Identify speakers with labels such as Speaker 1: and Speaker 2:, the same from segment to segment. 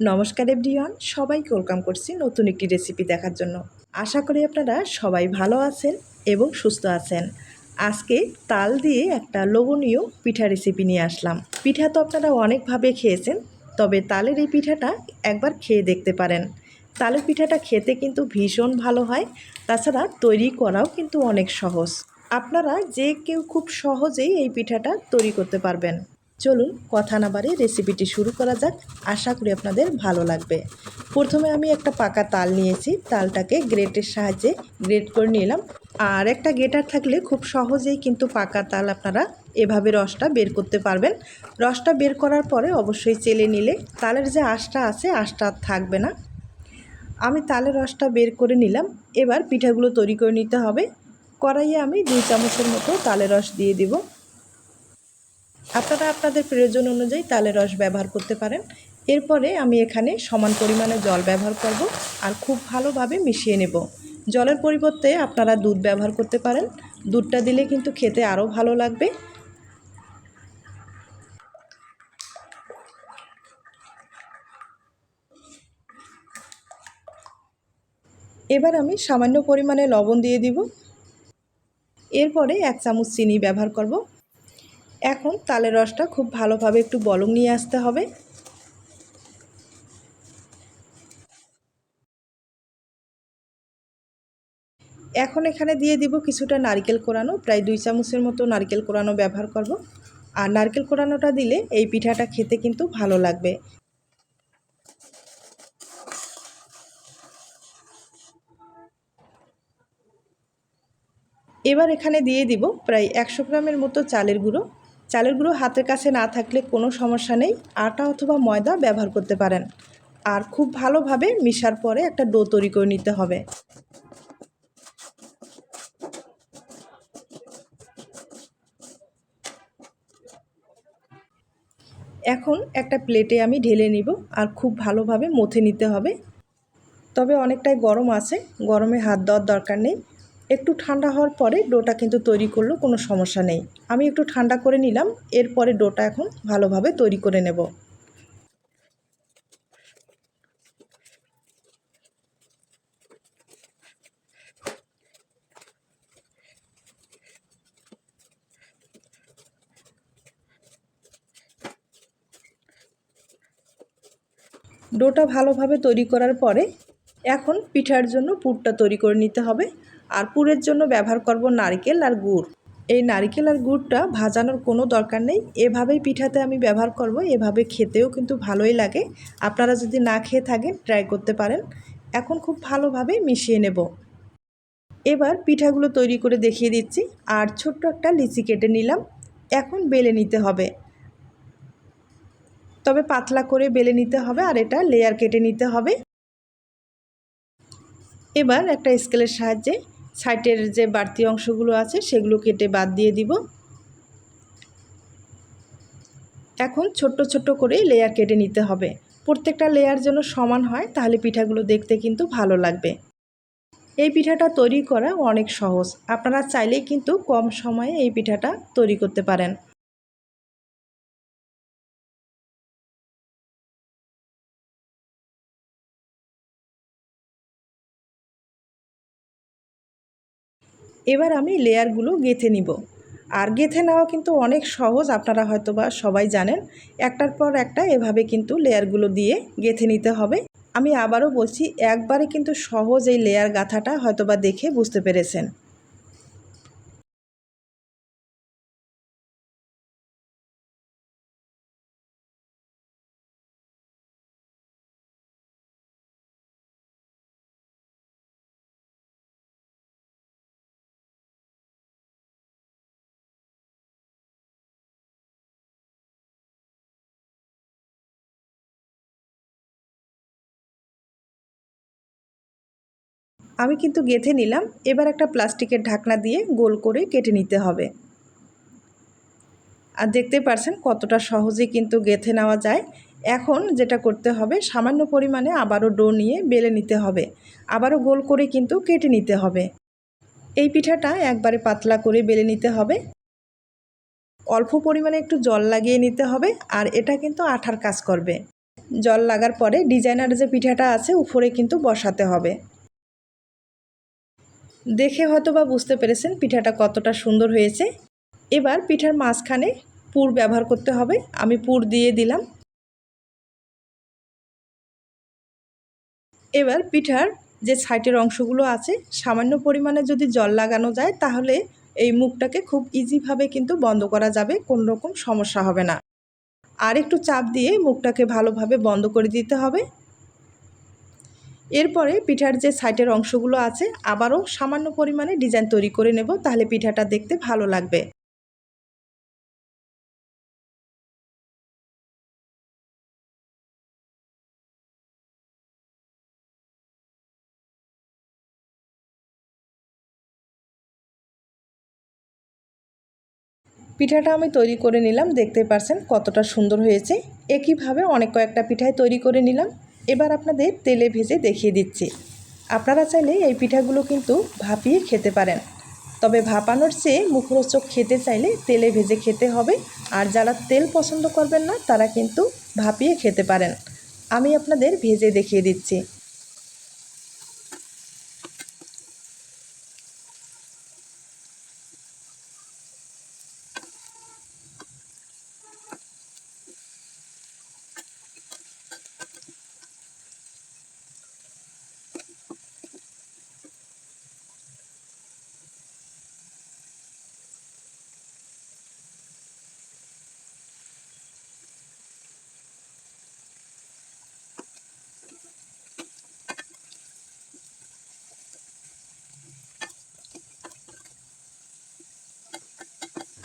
Speaker 1: নমস্কার এভরিওয়ান, সবাইকে ওয়েলকাম করছি নতুন একটি রেসিপি দেখার জন্য। আশা করি আপনারা সবাই ভালো আছেন এবং সুস্থ আছেন। আজকে তাল দিয়ে একটা লোভনীয় পিঠা রেসিপি নিয়ে আসলাম। পিঠা তো আপনারা অনেকভাবে খেয়েছেন, তবে তালের এই পিঠাটা একবার খেয়ে দেখতে পারেন। তালের পিঠাটা খেতে কিন্তু ভীষণ ভালো হয়, তাছাড়া তৈরি করাও কিন্তু অনেক সহজ। আপনারা যে কেউ খুব সহজেই এই পিঠাটা তৈরি করতে পারবেন। চলুন কথা না বাড়িয়ে রেসিপিটি শুরু করা যাক। আশা করি আপনাদের ভালো লাগবে। প্রথমে আমি একটা পাকা তাল নিয়েছি। তালটাকে গ্রেটের সাহায্যে গ্রেট করে নিলাম। আর একটা গেটার থাকলে খুব সহজেই কিন্তু পাকা তাল আপনারা এভাবে রসটা বের করতে পারবেন। রসটা বের করার পরে অবশ্যই চেলে নিলে তালের যে আঁশটা আছে, আঁশটা থাকবে না। আমি তালের রসটা বের করে নিলাম। এবার পিঠাগুলো তৈরি করে নিতে হবে। কড়াইয়ে আমি দুই চামচের মতো তালের রস দিয়ে দিব। আপনারা আপনাদের প্রয়োজন অনুযায়ী তালের রস ব্যবহার করতে পারেন। এরপরে আমি এখানে সমান পরিমাণে জল ব্যবহার করব আর খুব ভালোভাবে মিশিয়ে নেব। জলের পরিবর্তে আপনারা দুধ ব্যবহার করতে পারেন। দুধটা দিলে কিন্তু খেতে আরও ভালো লাগবে। এবার আমি সামান্য পরিমাণে লবণ দিয়ে দিব। এরপরে এক চামচ চিনি ব্যবহার করব। এখন তালের রসটা খুব ভালোভাবে একটু বলং নিয়ে আসতে হবে। এখন এখানে দিয়ে দিব কিছুটা নারকেল কোরানো, প্রায় দুই চামচের মতো নারকেল কোরানো ব্যবহার করব। আর নারকেল কোরানোটা দিলে এই পিঠাটা খেতে কিন্তু ভালো লাগবে। এবার এখানে দিয়ে দিব প্রায় একশো গ্রামের মতো চালের গুঁড়ো। চালের গুঁড়ো হাতের কাছে না থাকলে কোনো সমস্যা নেই। আটা অথবা ময়দা ব্যবহার করতে পারেন। আর খুব ভালোভাবে মিশার পরে একটা ডো তৈরি করে নিতে হবে। এখন একটা প্লেটে আমি ঢেলে নিব আর খুব ভালোভাবে মথে নিতে হবে। তবে অনেকটাই গরম আছে, গরমে হাত দেওয়ার দরকার নেই। একটু ঠান্ডা হওয়ার পরে ডোটা কিন্তু তৈরি করলেও কোনো সমস্যা নেই। আমি একটু ঠান্ডা করে নিলাম, এরপরে ডোটা এখন ভালোভাবে তৈরি করে নেব। ডোটা ভালোভাবে তৈরি করার পরে এখন পিঠার জন্য পুরটা তৈরি করে নিতে হবে। আর পুরের জন্য ব্যবহার করব নারকেল আর গুড়। এই নারকেল আর গুড়টা ভাজানোর কোনো দরকার নেই। এভাবেই পিঠাতে আমি ব্যবহার করব। এভাবে খেতেও কিন্তু ভালোই লাগে। আপনারা যদি না খেয়ে থাকেন ট্রাই করতে পারেন। এখন খুব ভালোভাবে মিশিয়ে নেব। এবার পিঠাগুলো তৈরি করে দেখিয়ে দিচ্ছি। আর ছোট্ট একটা লিচি কেটে নিলাম। এখন বেলে নিতে হবে। তবে পাতলা করে বেলে নিতে হবে আর এটা লেয়ার কেটে নিতে হবে। এবার একটা স্কেলের সাহায্যে সাইটের যে বাড়তি অংশগুলো আছে সেগুলো কেটে বাদ দিয়ে দিব। এখন ছোট্ট ছোট্ট করে লেয়ার কেটে নিতে হবে। প্রত্যেকটা লেয়ার যেন সমান হয়, তাহলে পিঠাগুলো দেখতে কিন্তু ভালো লাগবে। এই পিঠাটা তৈরি করা অনেক সহজ। আপনারা চাইলেই কিন্তু কম সময়ে এই পিঠাটা তৈরি করতে পারেন। এবার আমি লেয়ারগুলো গেথে নিব। আর গেথে নেওয়া কিন্তু অনেক সহজ, আপনারা হয়তো বা সবাই জানেন। একটার পর একটা এভাবে কিন্তু লেয়ারগুলো দিয়ে গেথে নিতে হবে। আমি আবারও বলছি, একবারে কিন্তু সহজ এই লেয়ার গাথাটা হয়তোবা দেখে বুঝতে পেরেছেন। আমি কিন্তু গেথে নিলাম, এবার একটা প্লাস্টিকের ঢাকনা দিয়ে গোল করে কেটে নিতে হবে। আর দেখতে পারছেন কতটা সহজে কিন্তু গেথে নেওয়া যায়। এখন যেটা করতে হবে, সামান্য পরিমাণে আবারও ডো নিয়ে বেলে নিতে হবে। আবারও গোল করে কিন্তু কেটে নিতে হবে। এই পিঠাটা একবারে পাতলা করে বেলে নিতে হবে। অল্প পরিমাণে একটু জল লাগিয়ে নিতে হবে, আর এটা কিন্তু আঠার কাজ করবে। জল লাগার পরে ডিজাইনার যে পিঠাটা আছে, উপরে কিন্তু বসাতে হবে। দেখে হয়তো বা বুঝতে পেরেছেন পিঠাটা কতটা সুন্দর হয়েছে। এবার পিঠার মাঝখানে পুর ব্যবহার করতে হবে। আমি পুর দিয়ে দিলাম। এবার পিঠার যে সাইটের অংশগুলো আছে, সামান্য পরিমাণে যদি জল লাগানো যায়, তাহলে এই মুখটাকে খুব ইজিভাবে কিন্তু বন্ধ করা যাবে কোনো রকম সমস্যা হবে না। আর একটু চাপ দিয়ে মুখটাকে ভালোভাবে বন্ধ করে দিতে হবে। এরপরে পিঠার যে সাইটের অংশগুলো আছে, আবারও সামান্য পরিমাণে ডিজাইন তৈরি করে নেব, তাহলে পিঠাটা দেখতে ভালো লাগবে। পিঠাটা আমি তৈরি করে নিলাম, দেখতে পারছেন কতটা সুন্দর হয়েছে। একইভাবে অনেক কয়েকটা পিঠাই তৈরি করে নিলাম। এবার আপনাদের তেলে ভেজে দেখিয়ে দিচ্ছি। আপনারা চাইলে এই পিঠাগুলো কিন্তু ভাপিয়ে খেতে পারেন। তবে ভাপানোর চেয়ে মুখরোচক খেতে চাইলে তেলে ভেজে খেতে হবে। আর যারা তেল পছন্দ করবেন না, তারা কিন্তু ভাপিয়ে খেতে পারেন। আমি আপনাদের ভেজে দেখিয়ে দিচ্ছি।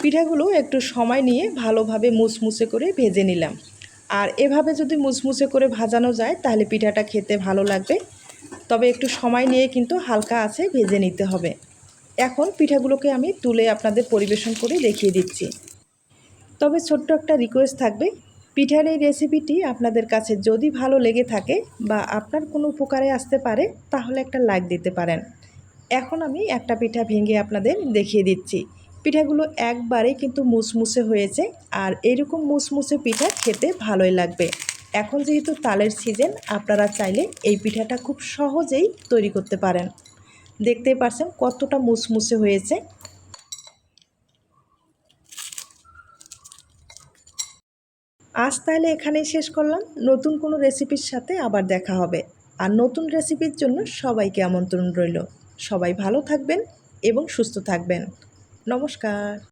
Speaker 1: পিঠাগুলো একটু সময় নিয়ে ভালোভাবে মুসমুসে করে ভেজে নিলাম। আর এভাবে যদি মুসমুসে করে ভাজানো যায়, তাহলে পিঠাটা খেতে ভালো লাগবে। তবে একটু সময় নিয়ে কিন্তু হালকা আছে ভেজে নিতে হবে। এখন পিঠাগুলোকে আমি তুলে আপনাদের পরিবেশন করে দেখিয়ে দিচ্ছি। তবে ছোট্ট একটা রিকোয়েস্ট থাকবে। পিঠার এই রেসিপিটি আপনাদের কাছে যদি ভালো লেগে থাকে বা আপনার কোনো উপকারে আসতে পারে, তাহলে একটা লাইক দিতে পারেন। এখন আমি একটা পিঠা ভেঙে আপনাদের দেখিয়ে দিচ্ছি। পিঠাগুলো একবারে কিন্তু মুসমুসে হয়েছে আর এরকম মুসমুসে পিঠা খেতে ভালোই লাগবে। এখন যেহেতু তালের সিজন আপনারা চাইলে এই পিঠাটা খুব সহজেই তৈরি করতে পারেন। দেখতেই পারছেন কতটা মুসমুসে হয়েছে। আজ তাহলে এখানেই শেষ করলাম। নতুন কোনো রেসিপির সাথে আবার দেখা হবে। আর নতুন রেসিপির জন্য সবাইকে আমন্ত্রণ রইল। সবাই ভালো থাকবেন এবং সুস্থ থাকবেন। নমস্কার।